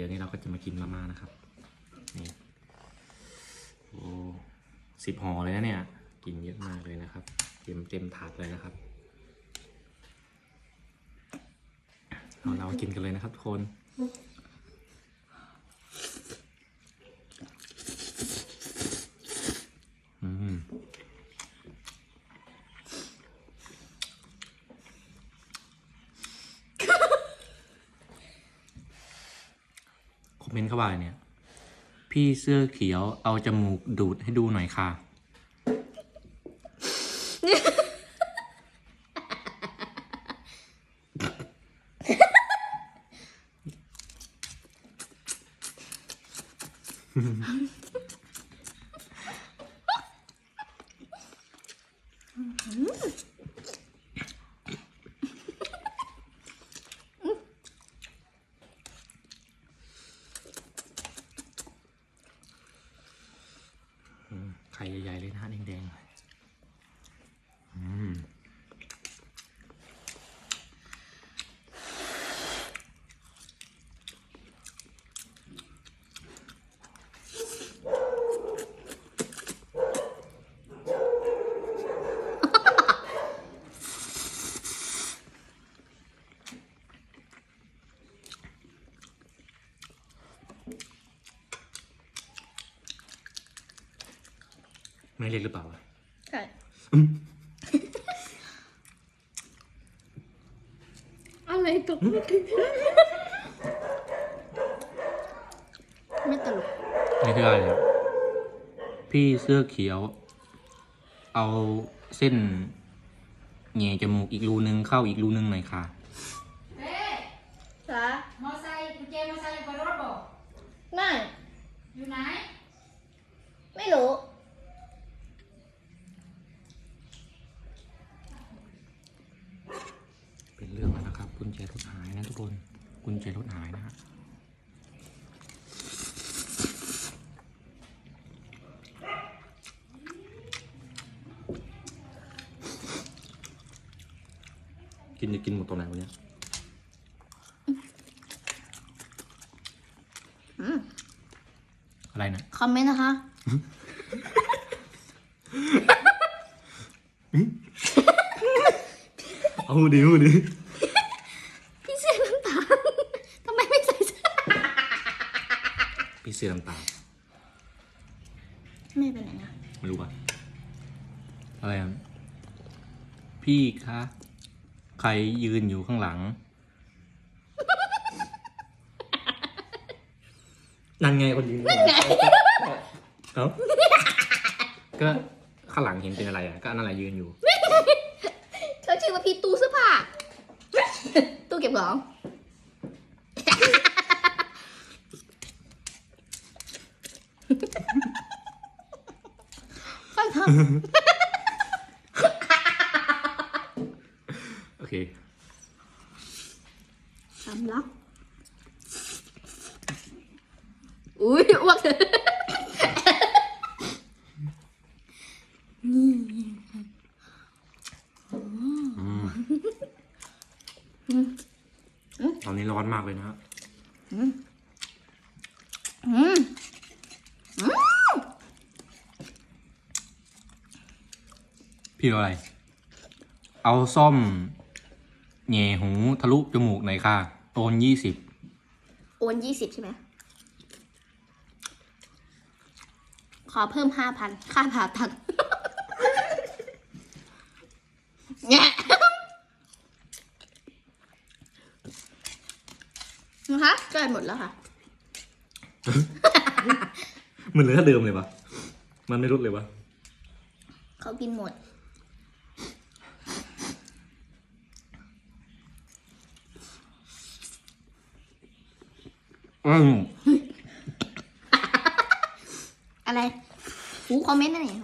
ดี๋ยวนี้เราก็จะมากินมาม่านะครับ นี่โอ้สิบห่อเลยนะเนี่ย กินเยอะมากเลยนะครับ เต็มเต็มถาดเลยนะครับเราเรากินกันเลยนะครับทุกคน คอมเมนต์เข้ามาเนี่ย พี่เสื้อเขียวเอาจมูกดูดให้ดูหน่อยค่ะ ไข่ใหญ่ๆเลยนะฮะแดงๆ ล็กหรือเปล่าวะใช่อืมอะไรตกไม่ตลกนี่คืออะไรครับพี่เสื้อเขียว เอาเส้นแหง่จมูกอีกรูนึงเข้าอีกรูนึงหน่อยค่ะเอ๊ะจ้ามอไซค์กุญแจมอไซค์กับรถบอกไม่อยู่ไหน ไม่รู้ เป็นเรื่องแล้วนะครับ กุ ญแจรถหายนะทุกคนกุญแจรถหายนะฮะกินจะกินหมดตรงไหนวะเนี่ยอืมอะไรนะ คอมเมนต์นะคะ เอาดิเอาดิ พี่เสื้อน้ำตาล ทำไมไม่ใส่เสื้อ พี่เสื้อน้ำตาลไม่เป็นไรนะไม่รู้ป่ะ อะไรอะ พี่คะ ใครยืนอยู่ข้างหลัง นั่นไงคนยืนข้างหลังเอ้าก็ข้างหลังเห็นเป็นอะไรอะ ก็นั่นแหละยืนอยู่ เขาชื่อว่าพี่ตู้เสื้อผ้าตู้เก็บของ ค่อยท โอเคำสำลัก อุ้ยอ้วกเลยนี่ตอนนี้ร้อนมากเลยนะฮะ อืม พี่เอาอะไร เอาซ่อมแหง่หูทะลุจมูกหน่อยค่ะ โอนยี่สิบ โอนยี่สิบใช่ไหม ขอเพิ่มห้าพันค่าผ่าตัดเนี่ยนะคะใกล้หมดแล้วค่ะ มันเหลือเท่าเดิมเลยปะมันไม่ลดเลยวะเขากินหมด อืมอะไรหูคอมเมนต์นั่นเอง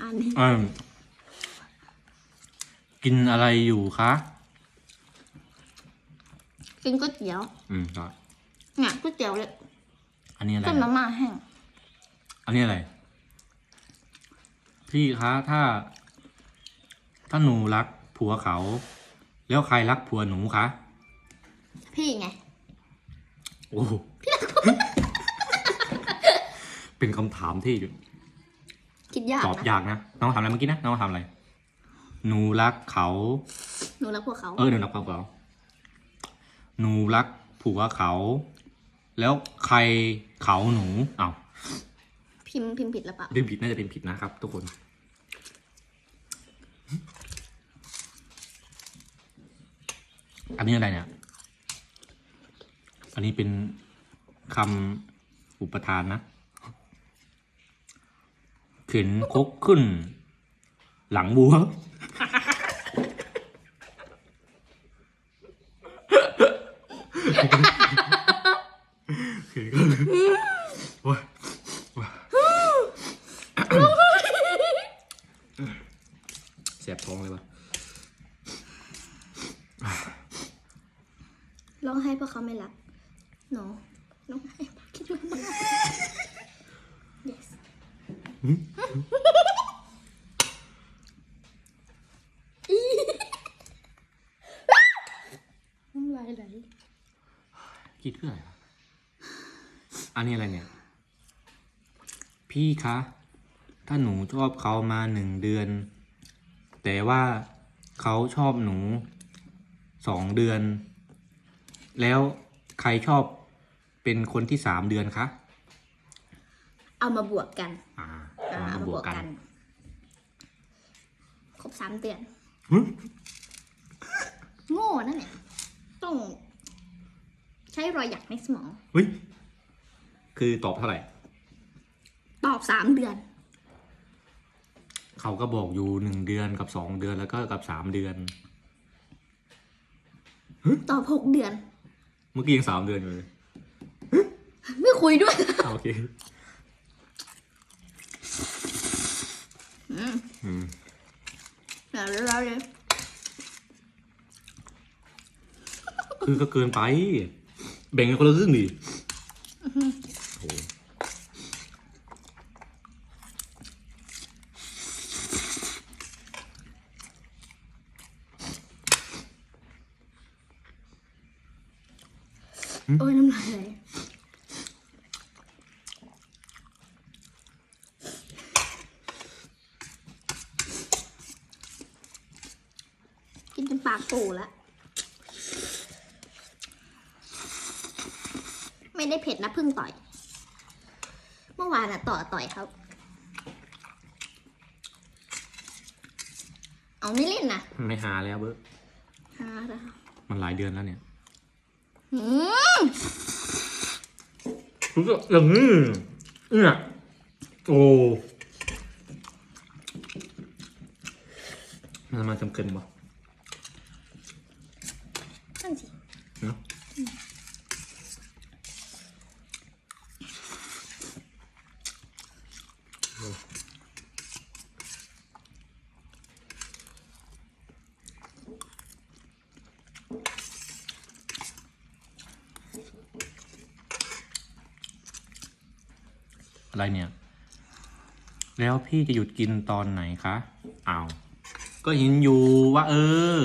อ่านดิอืมกินอะไรอยู่คะกินก๋วยเตี๋ยว อืมต่อเนี่ยก๋วยเตี๋ยวเลยอันนี้อะไรเส้นมาม่าแห้งอันนี้อะไร พี่คะถ้า ถ้าหนูรักผัวเขา แล้วใครรักผัวหนูคะ พี่ไง โอ้โหเป็นคำถามที่คิดยากตอบนะยากนะน้องทำอะไรเมื่อกี้นะน้องทำอะไรหนูรักเขาหนูรักพวกเขาเออหนูรักเขาเขาหนูรักผัวเขา แล้วใครเขาหนูอ้าวพิมพ์พิมพ์ผิดหรือเปล่าเป็นผิดน่าจะเป็นผิดนะครับ ทุกคนอันนี้อะไรเนี่ยอั นนี้เป็นคำอุปทานนะ เข็นคกขึ้น หลังบัว เข็นขึ้นโอ้ยโอ้ยแสบท้องเลยวะร้องไห้เพราะเขาไม่รัก หนูร้องไห้คิดมาก yes น้ำลายไหลคิดเพื่ออะไรวะอันนี้อะไรเนี่ย พี่คะ ถ้าหนูชอบเขามาหนึ่งเดือน แต่ว่าเขาชอบหนูสองเดือน แล้วใครชอบ เป็นคนที่สามเดือนคะเอามาบวกกันอ่าอ่าเอาเอามามาบบววกกกันกัน ครบสามเดือน หึโง่นั่นแหละต้อง ใช้รอยหยักในสมอง เฮ้ย คือตอบเท่าไหร่ ตอบสามเดือน เขาก็บอกอยู่หนึ่งเดือนกับสองเดือนแล้วก็กับสามเดือน ตอบหกเดือน เมื่อกี้ยังสามเดือนอยู่เลย ไม่คุยด้วย อ่าโอเคอืมอืมเดี๋ยวเราเลยคือก็เกินไป แบ่งกันคนละครึ่งดิโอ้โห嗯โอ้ยน้ำลายไหลกินจนปากโปูแล้ว ไม่ได้เผ็ดนะเพึ่งต่อย เมื่อวานอะต่อต่อยเขาเอาไม่เล่นนะไม่หาแล้วเบิร์ฮาแล้วมันหลายเดือนแล้วเนี่ยอืมคือก็อย่างนี้เนี่ยโอ้มันมาจำเกินปะ อะไรเนี่ย แล้วพี่จะหยุดกินตอนไหนคะอ้าวก็เห็นอยู่ว่า เออ